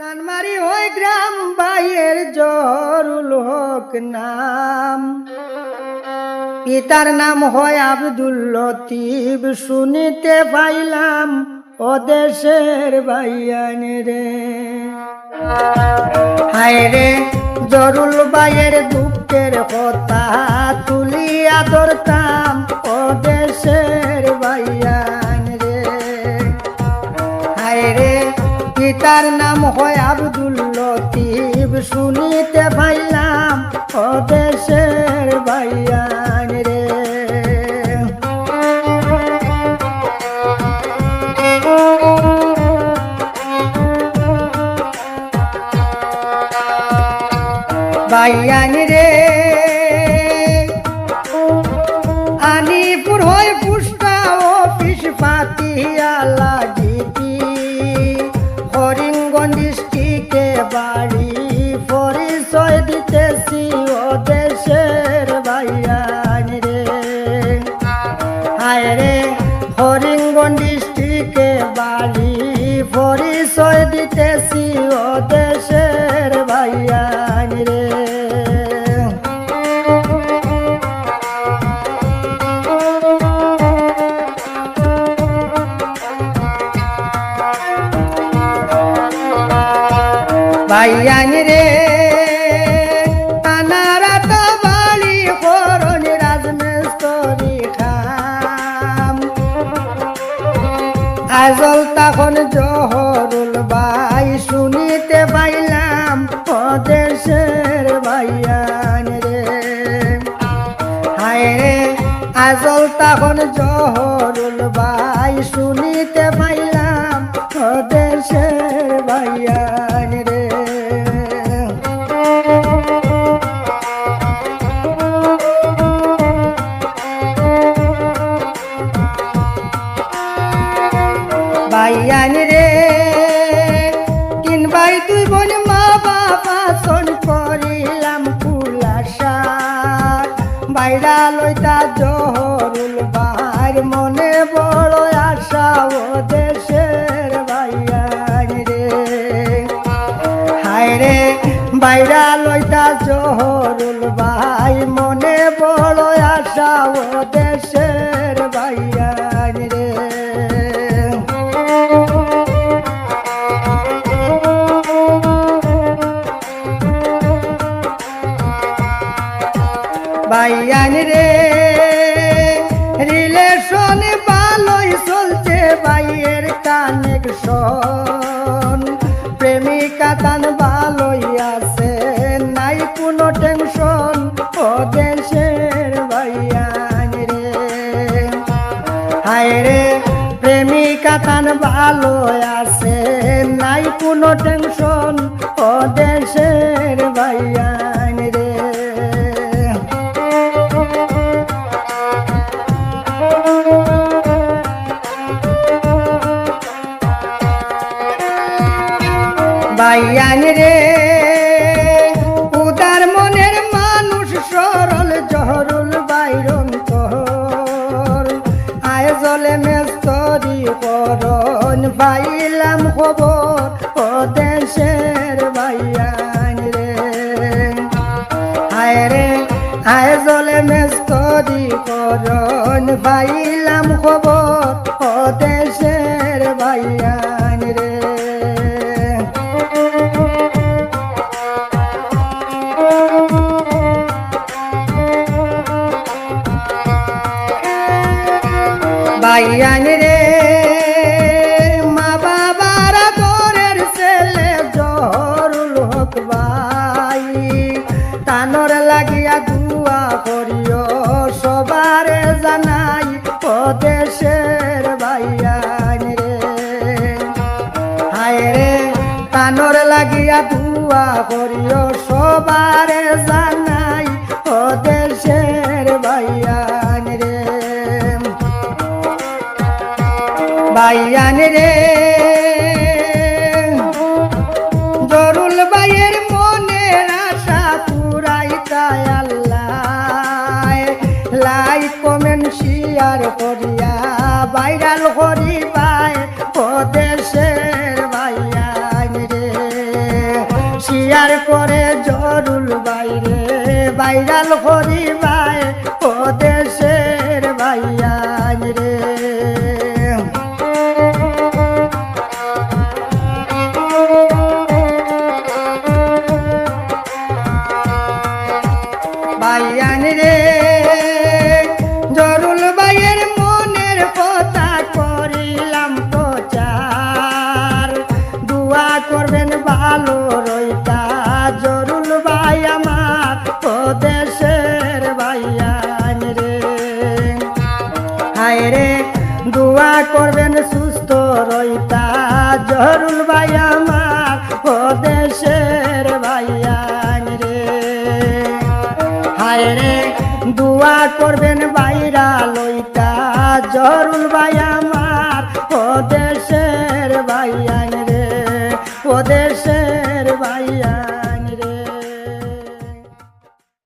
সানমারি ওই গ্রাম বাইয়ের জরুল হক নাম। পিতার নাম হয় আব্দুল লতিফ, শুনিতে পাইলাম ও দেশের বাইয়ান রে। হায় রে, জরুল বাইয়ের দুঃখের কথা তুলিয়া ধরতাম। পিতার নাম হয় আব্দুল লতিফ। শুনিতে পাইলাম ও দেশের বাইয়ান রে। বাইয়ান রে। হায় রে হরিঙ্গন ডিস্ট্রিক্টে বাড়ি পরিচয় দিতেছি ও দেশের বাইয়ান রে ভাইয়ান রে আজল তখন জহরুল ভাই শুনিতে পাইলাম দেশের ভাইয়ান রে। হায় রে আজল তখন জহরুল ভাই শুনিতে বাইরা লইতা জহরুল বাহার, মনে বড় আশা ও দেশের ভাইয়ান রে। হায় রে বাইরা লইতা জহরুল ভাই বাইয়ান রে। রিলেশন ভালোই চলছে বাইয়ের কানেকশন। প্রেমিকা তান ভালোই আছে, নাই কোনো টেনশন। ও দেশের বাইয়ান রে। হায় রে, প্রেমিকা তান ভালো আছে, নাই কোনো টেনশন। ও দেশের বাইয়ান রে বাইয়ান রে। উদার মনের মানুষ সরল, জহরুল বাইরন তোর। আয় জলে মেস্তরি করন পাইলাম খবর ও দেশের বাইয়ান রে। হায় রে, আয় জলে মেস্তরি করন পাইলাম খবর ও দেশের বাইয়ান তানর লাগিয়া দুয়া করিও, সবারে জানাই ও দেশের বাইয়ান রে। হায় রে লাগিয়া দুয়া করিও, সবারে জানাই ও দেশের বাইয়ান রে। বাইয়ান রে ভাইয়ান রে। ভাইয়ান রে। রইতা জরুল ভাই আমার, ও দেশের ভাইয়ান রে। হায় রে, দোয়া করবেন বাইরা লইতা জরুল ভাই আমার, ও দেশের ভাইয়ান রে। ও দেশের